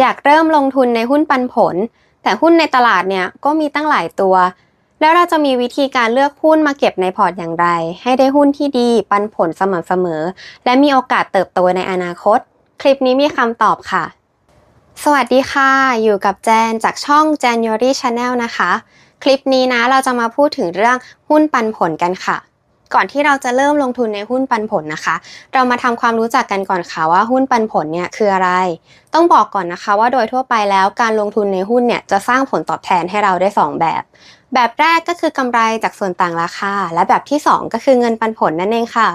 อยากเริ่มลงทุนในหุ้นปันผล แต่หุ้นในตลาดเนี่ยก็มีตั้งหลายตัว แล้วเราจะมีวิธีการเลือกหุ้นมาเก็บในพอร์ตอย่างไร ให้ได้หุ้นที่ดีปันผลสม่ำเสมอ และมีโอกาสเติบโตในอนาคต คลิปนี้มีคำตอบค่ะ สวัสดีค่ะ อยู่กับแจนจากช่อง January Channel นะคะ คลิปนี้นะเราจะมาพูดถึงเรื่องหุ้นปันผลกันค่ะ ก่อนที่เราจะเริ่มลงทุนในหุ้นปันผลนะคะ เรามาทำความรู้จักกันก่อนค่ะว่าหุ้นปันผลเนี่ยคืออะไร ต้องบอกก่อนนะคะว่าโดยทั่วไปแล้วการลงทุนในหุ้นเนี่ยจะสร้างผลตอบแทนให้เราได้ 2 แบบ แบบแรกก็คือกำไรจากส่วนต่างราคา และแบบที่ 2 ก็คือเงินปันผลนั่นเองค่ะ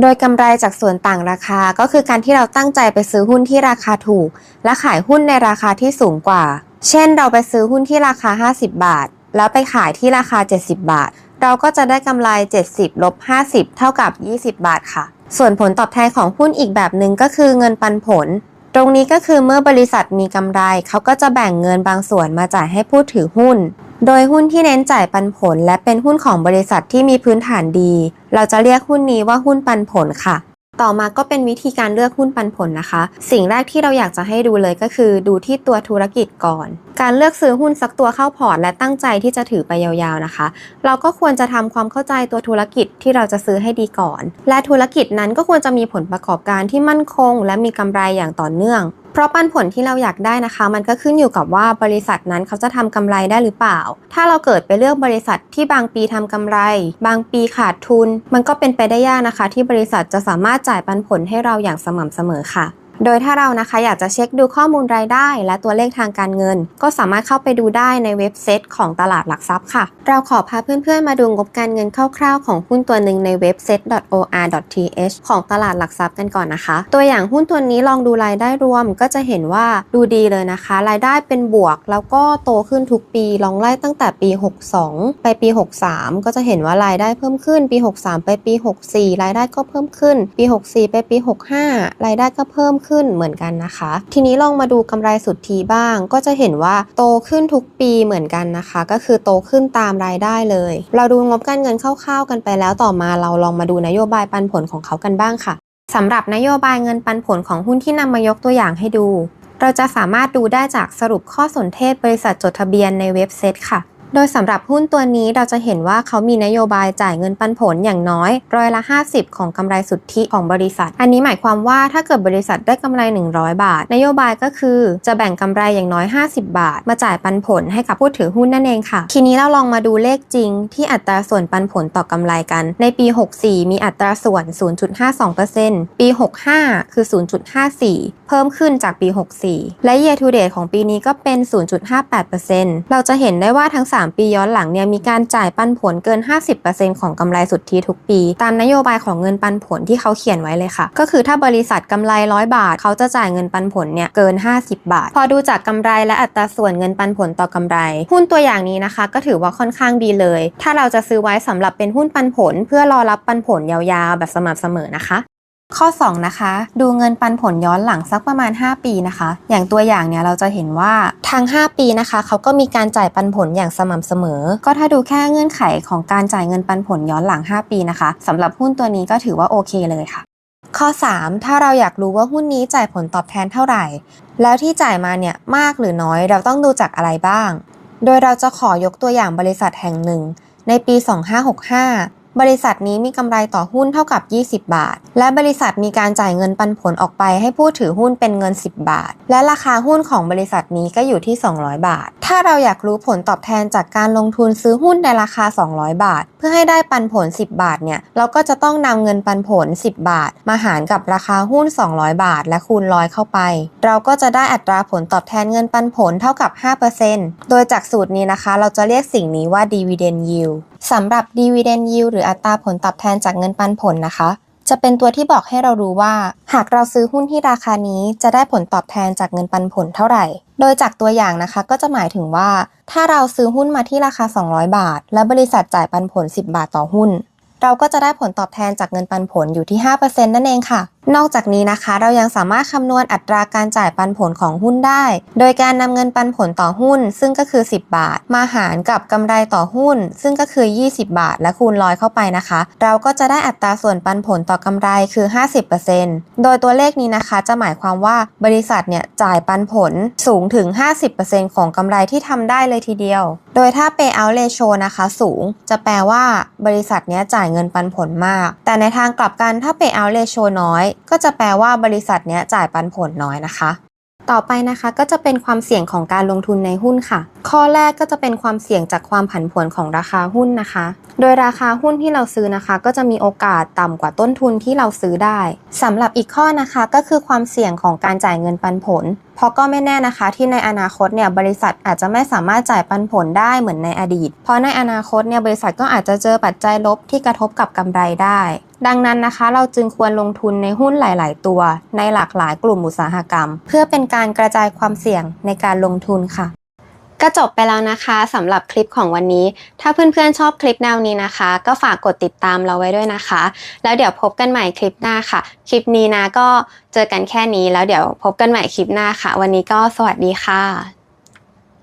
โดยกำไรจากส่วนต่างราคา ก็คือการที่เราตั้งใจไปซื้อหุ้นที่ราคาถูก และขายหุ้นในราคาที่สูงกว่า เช่น เราไปซื้อหุ้นที่ราคา 50 บาท แล้วไปขายที่ราคา 70 บาท เราก็จะได้กำไร 70ลบ50 เท่ากับ 20 บาทค่ะ ส่วนผลตอบแทนของหุ้นอีกแบบหนึ่งก็คือเงินปันผล ตรงนี้ก็คือเมื่อบริษัทมีกำไร เขาก็จะแบ่งเงินบางส่วนมาจ่ายให้ผู้ถือหุ้น โดยหุ้นที่เน้นจ่ายปันผล และเป็นหุ้นของบริษัทที่มีพื้นฐานดี เราจะเรียกหุ้นนี้ว่าหุ้นปันผลค่ะ ต่อมาก็เป็นวิธีการเลือกหุ้นปันผลนะคะ สิ่งแรกที่เราอยากจะให้ดูเลยก็คือดูที่ตัวธุรกิจก่อน การเลือกซื้อหุ้นสักตัวเข้าพอร์ตและตั้งใจที่จะถือไปยาวๆนะคะ เราก็ควรจะทำความเข้าใจตัวธุรกิจที่เราจะซื้อให้ดีก่อน และธุรกิจนั้นก็ควรจะมีผลประกอบการที่มั่นคง และมีกำไรอย่างต่อเนื่อง ราะปันผลที่เราอยากได้นะคะ มันก็ขึ้นอยู่กับว่าบริษัทนั้นเขาจะทำกำไรได้หรือเปล่า ถ้าเราเกิดไปเลือกบริษัทที่บางปีทำกำไร บางปีขาดทุน มันก็เป็นไปได้ยากนะคะ ที่บริษัทจะสามารถจ่ายปันผลให้เราอย่างสม่ำเสมอค่ะ โดยถ้าเรานะคะอยากจะเช็คดูข้อมูลรายได้ และตัวเลขทางการเงิน ก็สามารถเข้าไปดูได้ในเว็บเซตของตลาดหลักทรัพย์ค่ะ เราขอพาเพื่อนๆมาดูงบการเงินคร่าวๆ ของหุ้นตัวหนึ่งในเว็บ set.or.th ของตลาดหลักทรัพย์กันก่อนนะคะ ตัวอย่างหุ้นตัวนี้ลองดูรายได้รวมก็จะเห็นว่าดูดีเลยนะคะ รายได้เป็นบวก แล้วก็โตขึ้นทุกปีลองไล่ตั้งแต่ปี 62 ไปปี 63 ก็จะเห็นว่ารายได้เพิ่มขึ้นปี 63 ไปปี 64 รายได้ก็เพิ่มขึ้น ปี 64 ไปปี 65 รายได้ก็เพิ่มขึ้นเหมือนกันนะคะ ทีนี้ลองมาดูกำไรสุทธิบ้าง ก็จะเห็นว่าโตขึ้นทุกปีเหมือนกันนะคะ ก็คือโตขึ้นตามรายได้เลย เราดูงบการเงินคร่าวๆกันไปแล้วต่อมาเราลองมาดูนโยบายปันผลของเขากันบ้างค่ะสำหรับนโยบายเงินปันผลของหุ้นที่นำมายกตัวอย่างให้ดู เราจะสามารถดูได้จากสรุปข้อสนเทศบริษัทจดทะเบียนในเว็บเซตค่ะ โดยสำหรับหุ้นตัวนี้เราจะเห็นว่าเขามีนโยบายจ่ายเงินปันผลอย่างน้อยร้อยละ 50 ของกำไรสุทธิของบริษัท อันนี้หมายความว่าถ้าเกิดบริษัทได้กำไร 100 บาท นโยบายก็คือจะแบ่งกำไรอย่างน้อย 50 บาท มาจ่ายปันผลให้กับผู้ถือหุ้นนั่นเองค่ะ ทีนี้เราลองมาดูเลขจริง ที่อัตราส่วนปันผลต่อกำไรกัน ในปี 64 มีอัตราส่วน 0.52%ปี 65 คือ 0.54 เพิ่มขึ้นจากปี 64 และ year to date ของปีนี้ก็เป็น 0.58%เราจะเห็นได้ว่าทั้ง 3 ปีย้อนหลังเนี่ยมีการจ่ายปันผลเกิน 50%ของกำไรสุทธิทุกปี ตามนโยบายของเงินปันผลที่เขาเขียนไว้เลยค่ะ ก็คือถ้าบริษัทกำไร 100 บาท เขาจะจ่ายเงินปันผลเนี่ยเกิน 50 บาท พอดูจากกำไรและอัตราส่วนเงินปันผลต่อกำไร หุ้นตัวอย่างนี้นะคะ ก็ถือว่าค่อนข้างดีเลย ถ้าเราจะซื้อไว้สำหรับเป็นหุ้นปันผล เพื่อรอรับปันผลยาวๆ แบบสม่ำเสมอนะคะ ข้อ 2 นะคะ ดูเงินปันผลย้อนหลังสักประมาณ 5 ปีนะคะ อย่างตัวอย่างเนี่ยเราจะเห็นว่าทั้ง5 ปีนะคะเขาก็มีการจ่ายปันผลอย่างสม่ำเสมอ ก็ถ้าดูแค่เงื่อนไขของการจ่ายเงินปันผลย้อนหลัง 5 ปีนะคะสำหรับหุ้นตัวนี้ก็ถือว่าโอเคเลยค่ะ ข้อ 3 ถ้าเราอยากรู้ว่าหุ้นนี้จ่ายผลตอบแทนเท่าไหร่ แล้วที่จ่ายมาเนี่ยมากหรือน้อยเราต้องดูจากอะไรบ้าง โดยเราจะขอยกตัวอย่างบริษัทแห่งหนึ่ง ในปี 2565 บริษัทนี้มีกำไรต่อหุ้นเท่ากับ 20 บาท และบริษัทมีการจ่ายเงินปันผลออกไปให้ผู้ถือหุ้นเป็นเงิน 10 บาท และราคาหุ้นของบริษัทนี้ก็อยู่ที่ 200 บาท ถ้าเราอยากรู้ผลตอบแทนจากการลงทุนซื้อหุ้นในราคา 200 บาท เพื่อให้ได้ปันผล 10 บาทเนี่ยเราก็จะต้องนำเงินปันผล 10 บาท มาหารกับราคาหุ้น 200 บาท และคูณร้อยเข้าไป เราก็จะได้อัตราผลตอบแทนเงินปันผลเท่ากับ 5%โดยจากสูตรนี้นะคะ เราจะเรียกสิ่งนี้ว่า dividend yield สำหรับ dividend yield หรืออัตราผลตอบแทนจากเงินปันผลนะคะ จะเป็นตัวที่บอกให้เรารู้ว่า หากเราซื้อหุ้นที่ราคานี้จะได้ผลตอบแทนจากเงินปันผลเท่าไหร่ โดยจากตัวอย่างนะคะก็จะหมายถึงว่า ถ้าเราซื้อหุ้นมาที่ราคา 200 บาท และบริษัทจ่ายปันผล 10 บาทต่อหุ้น เราก็จะได้ผลตอบแทนจากเงินปันผลอยู่ที่ 5%นั่นเองค่ะ นอกจากนี้นะคะ เรายังสามารถคำนวณอัตราการจ่ายปันผลของหุ้นได้ โดยการนำเงินปันผลต่อหุ้น ซึ่งก็คือ 10 บาท มาหารกับกำไรต่อหุ้น ซึ่งก็คือ 20 บาท และคูณร้อยเข้าไปนะคะ เราก็จะได้อัตราส่วนปันผลต่อกำไรคือ 50%โดยตัวเลขนี้นะคะ จะหมายความว่าบริษัทเนี่ยจ่ายปันผลสูงถึง 50%ของกำไรที่ทำได้เลยทีเดียว โดยถ้า payout ratio นะคะ สูง จะแปลว่าบริษัทเนี้ยจ่ายเงินปันผลมาก แต่ในทางกลับกันถ้า payout ratio น้อยก็จะแปลว่าบริษัทเนี้ยจ่ายปันผลน้อยนะคะ ต่อไปนะคะก็จะเป็นความเสี่ยงของการลงทุนในหุ้นค่ะ ข้อแรกก็จะเป็นความเสี่ยงจากความผันผวนของราคาหุ้นนะคะ โดยราคาหุ้นที่เราซื้อนะคะ ก็จะมีโอกาสต่ำกว่าต้นทุนที่เราซื้อได้ สำหรับอีกข้อนะคะก็คือความเสี่ยงของการจ่ายเงินปันผล เพราะก็ไม่แน่นะคะ ที่ในอนาคตเนี่ยบริษัทอาจจะไม่สามารถจ่ายปันผลได้เหมือนในอดีต เพราะในอนาคตเนี่ยบริษัทก็อาจจะเจอปัจจัยลบที่กระทบกับกำไรได้ ดังนั้นนะคะ เราจึงควรลงทุนในหุ้นหลาย ๆ ตัว ในหลากหลายกลุ่มอุตสาหกรรม เพื่อเป็นการกระจายความเสี่ยงในการลงทุนค่ะ ก็จบไปแล้วนะคะสำหรับคลิปของวันนี้ ถ้าเพื่อนๆชอบคลิปแนวนี้นะคะ ก็ฝากกดติดตามเราไว้ด้วยนะคะ แล้วเดี๋ยวพบกันใหม่คลิปหน้าค่ะ คลิปนี้นะก็เจอกันแค่นี้แล้วเดี๋ยวพบกันใหม่คลิปหน้าค่ะ วันนี้ก็สวัสดีค่ะ